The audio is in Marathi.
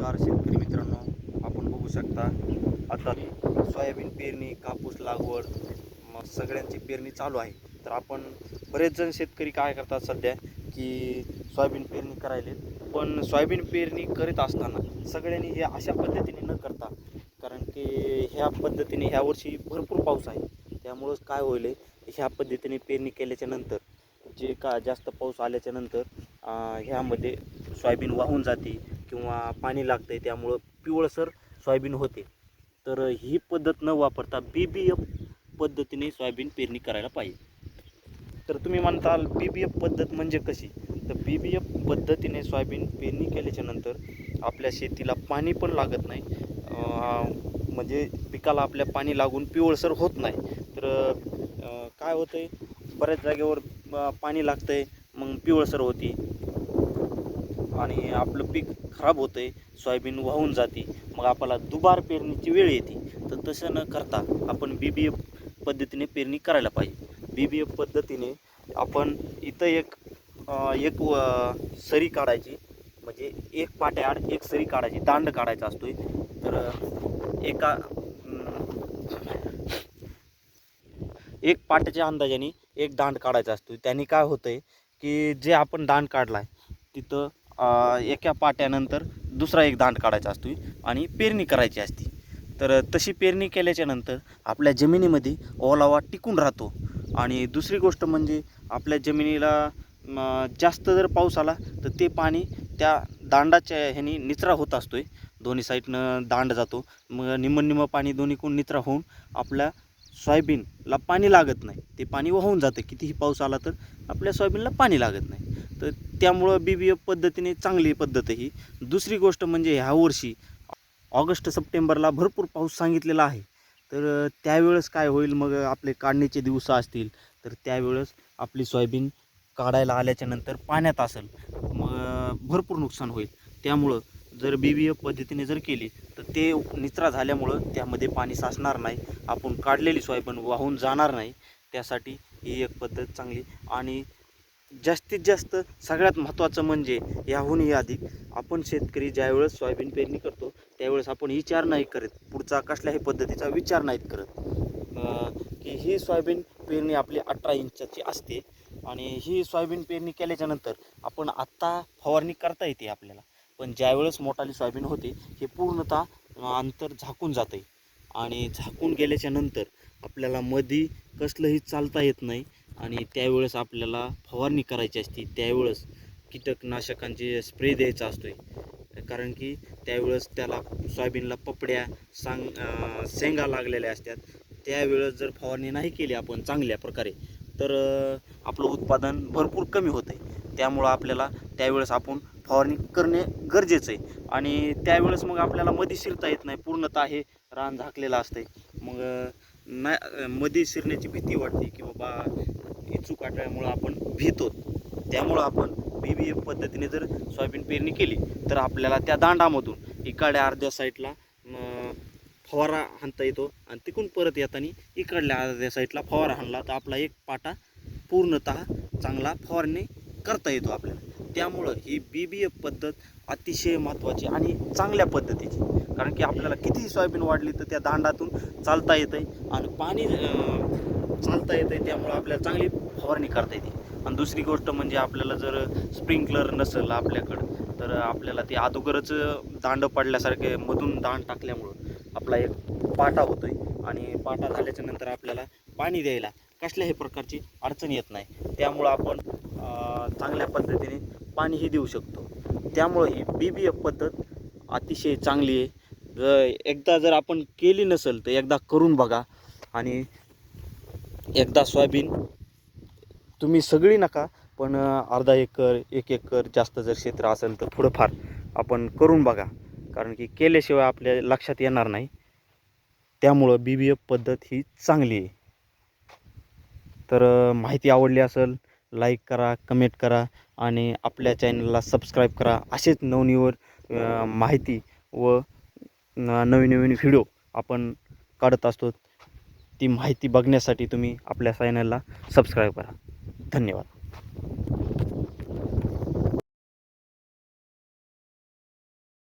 नमस्कार शेतकरी मित्रांनो आपण बघू शकता आता सोयाबीन पेरणी कापूस लागवड मग सगळ्यांची पेरणी चालू आहे. तर आपण बरेच जण शेतकरी काय करतात सध्या की सोयाबीन पेरणी करायले पण सोयाबीन पेरणी करीत असताना सगळ्यांनी हे अशा पद्धतीने न करता कारण की ह्या पद्धतीने ह्या वर्षी भरपूर पाऊस आहे. त्यामुळंच काय होईल ह्या पद्धतीने पेरणी केल्याच्यानंतर जे का जास्त पाऊस आल्याच्यानंतर ह्यामध्ये सोयाबीन वाहून जाते. किंवा पाणी लागतं आहे त्यामुळं पिवळसर सोयाबीन होते. तर ही पद्धत न वापरता बी बी एफ पद्धतीने सोयाबीन पेरणी करायला पाहिजे. तर तुम्ही म्हणताल बी बी एफ पद्धत म्हणजे कशी? तर बी बी एफ पद्धतीने सोयाबीन पेरणी केल्याच्यानंतर आपल्या शेतीला पाणी पण लागत नाही. म्हणजे पिकाला आपल्या पाणी लागून पिवळसर होत नाही. तर काय होतं आहे बऱ्याच जागेवर पाणी लागतं आहे मग पिवळसर होती. आणि आपलं पीक खराब होतंय सोयाबीन वाहून जाते मग आपल्याला दुबार पेरणीची वेळ येते. तर तसं न करता आपण बी बी एफ पद्धतीने पेरणी करायला पाहिजे. बी बी एफ पद्धतीने आपण इथं एक एक व- सरी काढायची. म्हणजे एक पाट्याआड एक सरी काढायची. दांड काढायचा असतो तर एका एक पाट्याच्या अंदाजाने एक दांड काढायचा असतो त्याने काय होतंय की जे आपण दांड काढला आहे तिथं एका पाट्यानंतर दुसरा एक दांड काढायचा असतो. आणि पेरणी करायची असते. तर तशी पेरणी केल्याच्यानंतर आपल्या जमिनीमध्ये ओलावा टिकून राहतो. आणि दुसरी गोष्ट म्हणजे आपल्या जमिनीला जास्त जर पाऊस आला तर ते पाणी त्या दांडाच्या ह्यानी निचरा होत असतो आहे दोन्ही साईडनं दांड जातो. मग निम्म निम्म पाणी दोन्हीकडून निचरा होऊन आपल्या सोयाबीनला पाणी लागत नाही. ते पाणी वाहून जातं. कितीही पाऊस आला तर आपल्या सोयाबीनला पाणी लागत नाही. तर त्यामुळं बी बी एफ पद्धतीने चांगली पद्धत ही. दुसरी गोष्ट म्हणजे ह्या वर्षी ऑगस्ट सप्टेंबरला भरपूर पाऊस सांगितलेला आहे. तर त्यावेळेस काय होईल? मग आपले काढणीचे दिवस असतील तर त्यावेळेस आपली सोयाबीन काढायला आल्याच्यानंतर पाण्यात असेल मग भरपूर नुकसान होईल. त्यामुळं जर बी बी एफ पद्धतीने जर केली तर ते निचरा झाल्यामुळं त्यामध्ये पाणी साचणार नाही. आपण काढलेली सोयाबीन वाहून जाणार नाही. त्यासाठी ही एक पद्धत चांगली आणि जास्तीत जास्त सगळ्यात महत्त्वाचं म्हणजे याहूनही अधिक आपण शेतकरी ज्यावेळेस सोयाबीन पेरणी करतो त्यावेळेस आपण विचार नाही करत. पुढचा कसल्याही पद्धतीचा विचार नाहीत करत. की ही सोयाबीन पेरणी आपली अठरा इंचाची असते आणि ही सोयाबीन पेरणी केल्याच्यानंतर आपण आत्ता फवारणी करता येते आपल्याला. पण ज्यावेळेस मोठाली सोयाबीन होते हे पूर्णतः अंतर झाकून जातं आहे आणि झाकून गेल्याच्यानंतर आपल्याला मधी कसलंही चालता येत नाही. आणि त्यावेळेस आपल्याला फवारणी करायची असते त्यावेळेस कीटकनाशकांचे स्प्रे द्यायचा असतोय. कारण की त्यावेळेस त्याला सोयाबीनला पपड्या सांग शेंगा लागलेल्या असतात. त्यावेळेस जर फवारणी नाही केली आपण चांगल्या प्रकारे तर आपलं उत्पादन भरपूर कमी होतं आहे त्यामुळं आपल्याला त्यावेळेस आपण फवारणी करणे गरजेचं आहे आणि त्यावेळेस मग आपल्याला मधी शिरता येत नाही पूर्णतः हे रान झाकलेलं असतंय. मग ना मध्ये शिरण्याची भीती वाटते की बाबा इचूक आटल्यामुळं आपण भीतो. त्यामुळं आपण बी बी एफ पद्धतीने जर सोयाबीन पेरणी केली तर आपल्याला त्या दांडामधून इकडल्या अर्ध्या साईडला फवारा हाणता येतो आणि तिकडून परत येताना इकडल्या अर्ध्या साईडला फवारा हाणला तर आपला एक पाटा पूर्णतः चांगला फवारणी करता येतो आपल्याला. त्यामुळं ही बी बी एफ पद्धत अतिशय महत्त्वाची आणि चांगल्या पद्धतीची. कारण की आपल्याला कितीही सोयाबीन वाढली तर त्या दांडातून चालता येतं आहे आणि पाणी चालता येतं आहे त्यामुळं आपल्याला चांगली फवारणी करता येते. आणि दुसरी गोष्ट म्हणजे आपल्याला जर स्प्रिंकलर नसेल आपल्याकडं तर आपल्याला ते अगोदरच दांड पडल्यासारखे मधून दांड टाकल्यामुळं आपला एक पाटा होतो आहे आणि पाटा झाल्याच्यानंतर आपल्याला पाणी द्यायला कसल्याही प्रकारची अडचण येत नाही. त्यामुळं आपण चांगल्या पद्धतीने पाणीही देऊ शकतो. त्यामुळं ही बी बी एफ पद्धत अतिशय चांगली आहे. जर एकदा जर आपण केली नसेल तर एकदा करून बघा. आणि एकदा सोयाबीन तुम्ही सगळी नका पण अर्धा एकर एक एकर जास्त जर क्षेत्र असेल तर थोडंफार आपण करून बघा. कारण की केल्याशिवाय आपल्या लक्षात येणार नाही. त्यामुळं बी बी एफ पद्धत ही चांगली आहे. तर माहिती आवडली असेल लाईक करा कमेंट करा आणि आपल्या चॅनलला सबस्क्राईब करा. असेच नवनिवर माहिती व नवीन नवीन व्हिडिओ आपण काढत असतो ती माहिती बघण्यासाठी तुम्ही आपल्या चॅनलला सबस्क्राईब करा. धन्यवाद.